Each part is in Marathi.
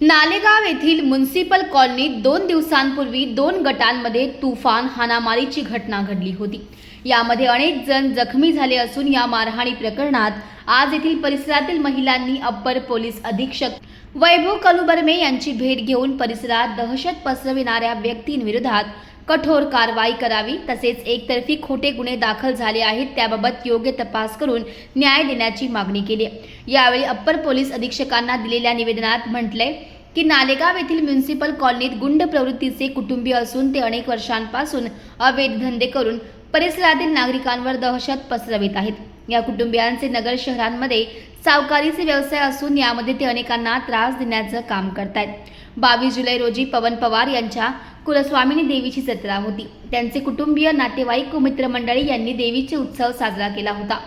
नालेगाव येथील म्युन्सिपल कॉलनीत दोन दिवसांपूर्वी दोन गटांमध्ये तुफान हाणामारीची घटना घडली होती. यामध्ये अनेक जण जखमी झाले असून या मारहाणी प्रकरणात आज येथील परिसरातील महिलांनी अप्पर पोलीस अधीक्षक वैभव कलुबर्मे यांची भेट घेऊन परिसरात दहशत पसरविणाऱ्या व्यक्तींविरोधात कठोर कारवाई करावी तसेच एकतर्फी खोटे गुन्हे दाखल झाले आहेत त्याबाबत योग्य तपास करून न्याय देण्याची मागणी केली यावेळी अप्पर पोलीस अधीक्षकांना दिलेल्या निवेदनात म्हटलंय की नालेगाव येथील म्युन्सिपल कॉलनीत गुंड प्रवृत्तीचे कुटुंबीय असून ते अनेक वर्षांपासून अवैध धंदे करून परिसरातील नागरिकांवर दहशत पसरवित आहेत. या कुटुंबियांचे नगर शहरांमध्ये सावकारीचे व्यवसाय असून यामध्ये ते अनेकांना त्रास देण्याचं काम करतायत. बावीस जुलै रोजी पवन पवार यांच्या कुलस्वामिनी देवीची जत्रा होती. त्यांचे कुटुंबीय नातेवाईक व मित्रमंडळी यांनी देवीचे उत्सव साजरा केला होता.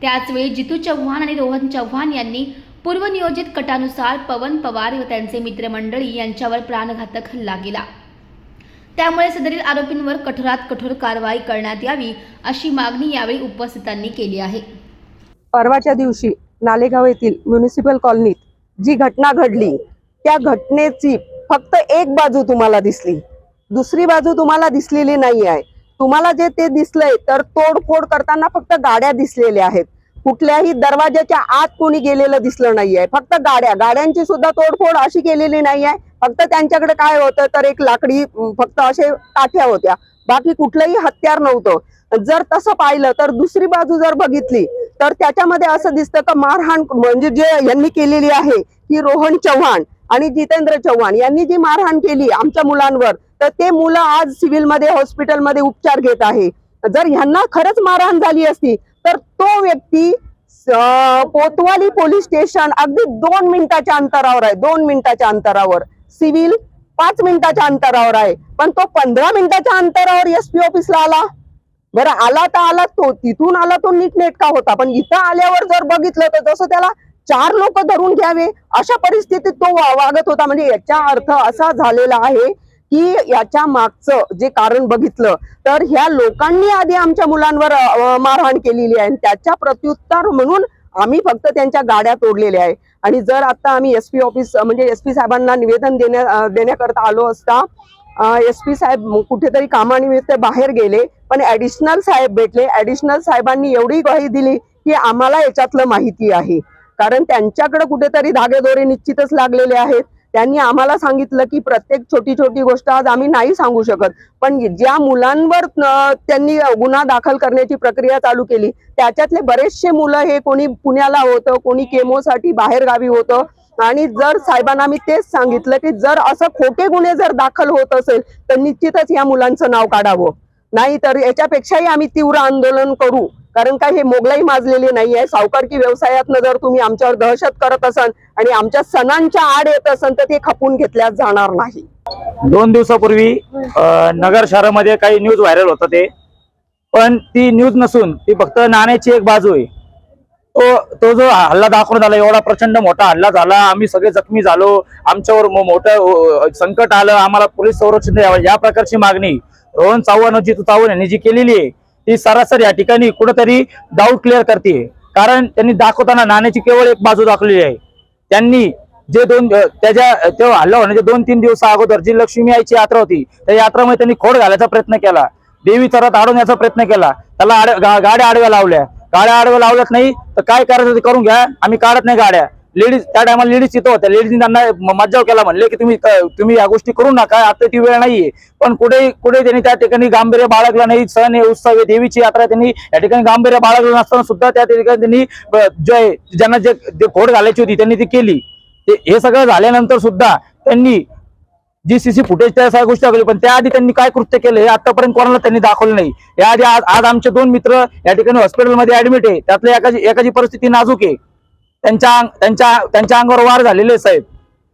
त्याचवेळी जितू चव्हाण आणि रोहन चव्हाण यांनी पूर्वनियोजित कटानुसार पवन पवार व त्यांचे मित्रमंडळी यांच्यावर प्राणघातक हल्ला केला. त्यामुळे सदरील आरोपींवर कठोरात कठोर कारवाई करण्यात यावी अशी मागणी यावेळी उपस्थितांनी केली आहे. परवाच्या दिवशी नालेगाव येथील म्युनिसिपल कॉलनीत जी घटना घडली त्या घटनेची फक्त एक बाजू तुम्हाला दिसली. दुसरी बाजू तुम्हाला दिसलेली नाही आहे तुम्हाला जे ते दिसलंय तर तोडफोड करताना फक्त गाड्या दिसलेल्या आहेत. कुठल्याही दरवाजाच्या आत कोणी गेलेलं दिसलं नाहीये. फक्त गाड्या. गाड्यांची सुद्धा तोडफोड अशी केलेली नाहीये. फक्त त्यांच्याकडे काय होतं तर एक लाकडी फक्त असे काठ्या होत्या. बाकी कुठलंही हत्यार नव्हतं. जर तसं पाहिलं तर दुसरी बाजू जर बघितली तर त्याच्यामध्ये असं दिसतं का मारहाण म्हणजे जे यांनी केलेली आहे की रोहन चव्हाण आणि जितेंद्र चव्हाण यांनी जी मारहाण केली आमच्या मुलांवर तर ते मुलं आज सिव्हिलमध्ये हॉस्पिटलमध्ये उपचार घेत आहे. जर ह्यांना खरंच मारहाण झाली असती तर तो व्यक्ती पोतवाली कोतवाली पोलीस स्टेशन अगदी दोन मिनिटाच्या अंतरावर आहे. दोन मिनिटाच्या अंतरावर. सिव्हिल पाच मिनिटाच्या अंतरावर आहे. पण तो पंधरा मिनिटाच्या अंतरावर एस पी ऑफिसला आला. बरं आला तर आला तो तिथून आला तो नीटनेटका होता. पण इथं आल्यावर जर बघितलं तर जसं त्याला चार लोक धरून घ्यावे अशा परिस्थितीत तो वागत होता. म्हणजे याचा अर्थ असा झालेला आहे की याच्या मागचं जे कारण बघितलं तर ह्या लोकांनी आधी आमच्या मुलांवर मारहाण केलेली आहे. आणि त्याच्या प्रत्युत्तर म्हणून आम्ही फक्त त्यांच्या गाड्या तोडलेल्या आहे. आणि जर आता आम्ही एस पी ऑफिस म्हणजे एस पी साहेबांना निवेदन देण्या देण्याकरता आलो असता एस पी साहेब कुठेतरी कामानिमित्त बाहेर गेले पण ऍडिशनल साहेब भेटले. ऍडिशनल साहेबांनी एवढी ग्वाही दिली की आम्हाला याच्यातलं माहिती आहे. कारण त्यांच्याकडे कुठेतरी धागेदोरे निश्चितच लागलेले आहेत. त्यांनी आम्हाला सांगितलं की प्रत्येक छोटी छोटी गोष्ट आज आम्ही नाही सांगू शकत. पण ज्या मुलांवर त्यांनी गुन्हा दाखल करण्याची प्रक्रिया चालू केली त्याच्यातले बरेचसे मुलं हे कोणी पुण्याला होतं कोणी केमोसाठी बाहेर गावी होतं. आणि जर साहेबांना मी तेच सांगितलं की जर असं खोटे गुन्हे जर दाखल होत असेल तर निश्चितच या मुलांचं नाव काढावं. नाही तर याच्यापेक्षाही आम्ही तीव्र आंदोलन करू. कारण काय हे मोगलाई माजलेली नाही आहे सावकारकी व्यवसायातनं जर तुम्ही आमच्यावर दहशत करत असाल आणि आमच्या सणांच्या आड येत असाल तर ते खपून घेतल्या जाणार नाही. दोन दिवसापूर्वी नगर शहरामध्ये काही न्यूज व्हायरल होत ते. पण ती न्यूज नसून ती फक्त नाण्याची एक बाजू आहे. तो तो जो हल्ला दाखवण्यात आला एवढा प्रचंड मोठा हल्ला झाला. आम्ही सगळे जखमी झालो. आमच्यावर मोठं संकट आलं. आम्हाला पोलीस संरक्षण द्यावं. या प्रकारची मागणी रोहन चव्हाण जितू चव्हाण यांनी जी केलेली आहे ती सरासर या ठिकाणी कुठंतरी डाऊट क्लिअर करते. कारण त्यांनी दाखवताना नाण्याची केवळ एक बाजू दाखवलेली आहे. त्यांनी जे दोन त्याच्या तेव्हा हल्ला होण्याच्या दोन तीन दिवसा अगोदर जी लक्ष्मी आईची यात्रा होती त्या यात्रामध्ये त्यांनी खोड घालायचा प्रयत्न केला. देवी चरात अडवण्याचा प्रयत्न केला. त्याला आड- गाड्या आडव्या लावल्या. गाड्या आडव्या लावल्यात नाही तर काय करायचं ते करून घ्या. आम्ही काढत नाही गाड्या. लेडीज त्या टायमाला लेडीज तिथं होत्या. लेडीजनी त्यांना मज्जाव केला म्हणले की तुम्ही तुम्ही या गोष्टी करू नका आता ती वेळ नाहीये. पण कुठे कुठे त्यांनी त्या ठिकाणी गांभीर्य बाळगला नाही. सण आहे उत्सव आहे देवीची यात्रा त्यांनी या ठिकाणी गांभीर्य बाळगलं नसताना सुद्धा त्या ठिकाणी त्यांनी जे ज्यांना जे खोड घालायची होती त्यांनी ती केली. ते हे सगळं झाल्यानंतर सुद्धा त्यांनी जी सीसी फुटेज त्या सगळ्या गोष्टी दाखवली पण त्याआधी त्यांनी काय कृत्य केलं हे आतापर्यंत कोणाला त्यांनी दाखवलं नाही. याआधी आज आज आमचे दोन मित्र या ठिकाणी हॉस्पिटलमध्ये ऍडमिट आहे. त्यातल्या एकाची एकाची परिस्थिती नाजूक आहे. त्यांच्या त्यांच्या त्यांच्या अंगावर वार झालेले साहेब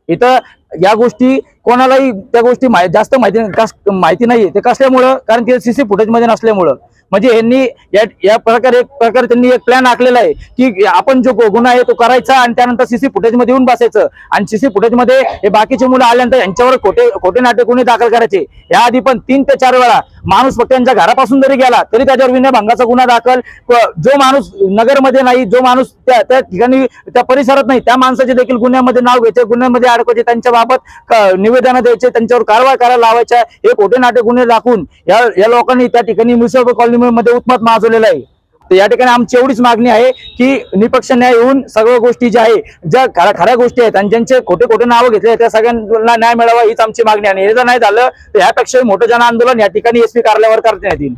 इथं या गोष्टी कोणालाही त्या गोष्टी जास्त माहिती कस- माहिती नाहीये ते कसल्यामुळं? कारण ते सीसी फुटेजमध्ये नसल्यामुळं. म्हणजे यांनी या या प्रकारे एक प्रकारे त्यांनी एक प्लॅन आखलेला आहे की आपण जो गुन्हा आहे तो करायचा आणि त्यानंतर सीसी फुटेजमध्ये येऊन बसायचं. आणि सीसी फुटेजमध्ये हे बाकीचे मुलं आल्यानंतर यांच्यावर खोटे खोटे नाटे गुन्हे दाखल करायचे. या आधी पण तीन ते चार वेळा माणूस फक्त त्यांच्या घरापासून जरी गेला तरी त्याच्यावर विनयभंगाचा गुन्हा दाखल. जो माणूस नगरमध्ये नाही जो माणूस त्या त्या ठिकाणी त्या परिसरात नाही त्या माणसाचे देखील गुन्ह्यामध्ये नाव घ्यायचे गुन्ह्यामध्ये अडकवायचे त्यांच्या बाबत निवेदन द्यायचे त्यांच्यावर कारवाई करायला लावायच्या हे खोटे नाटे गुन्हे दाखवून या या लोकांनी त्या ठिकाणी म्युन्सिपल कॉलनीमध्ये उत्मत माजवलेलं आहे. तर या ठिकाणी आमची एवढीच मागणी आहे की निपक्ष न्याय येऊन सगळ्या गोष्टी ज्या आहे ज्या खऱ्या खऱ्या गोष्टी आहेत आणि ज्यांचे खोटे खोटे नावं घेतले त्या सगळ्यांना न्याय मिळावा हीच आमची मागणी आहे. आणि हे जर नाही झालं तर ह्यापेक्षा मोठं जन आंदोलन या ठिकाणी एसपी कार्यालयावर करण्यात येईल.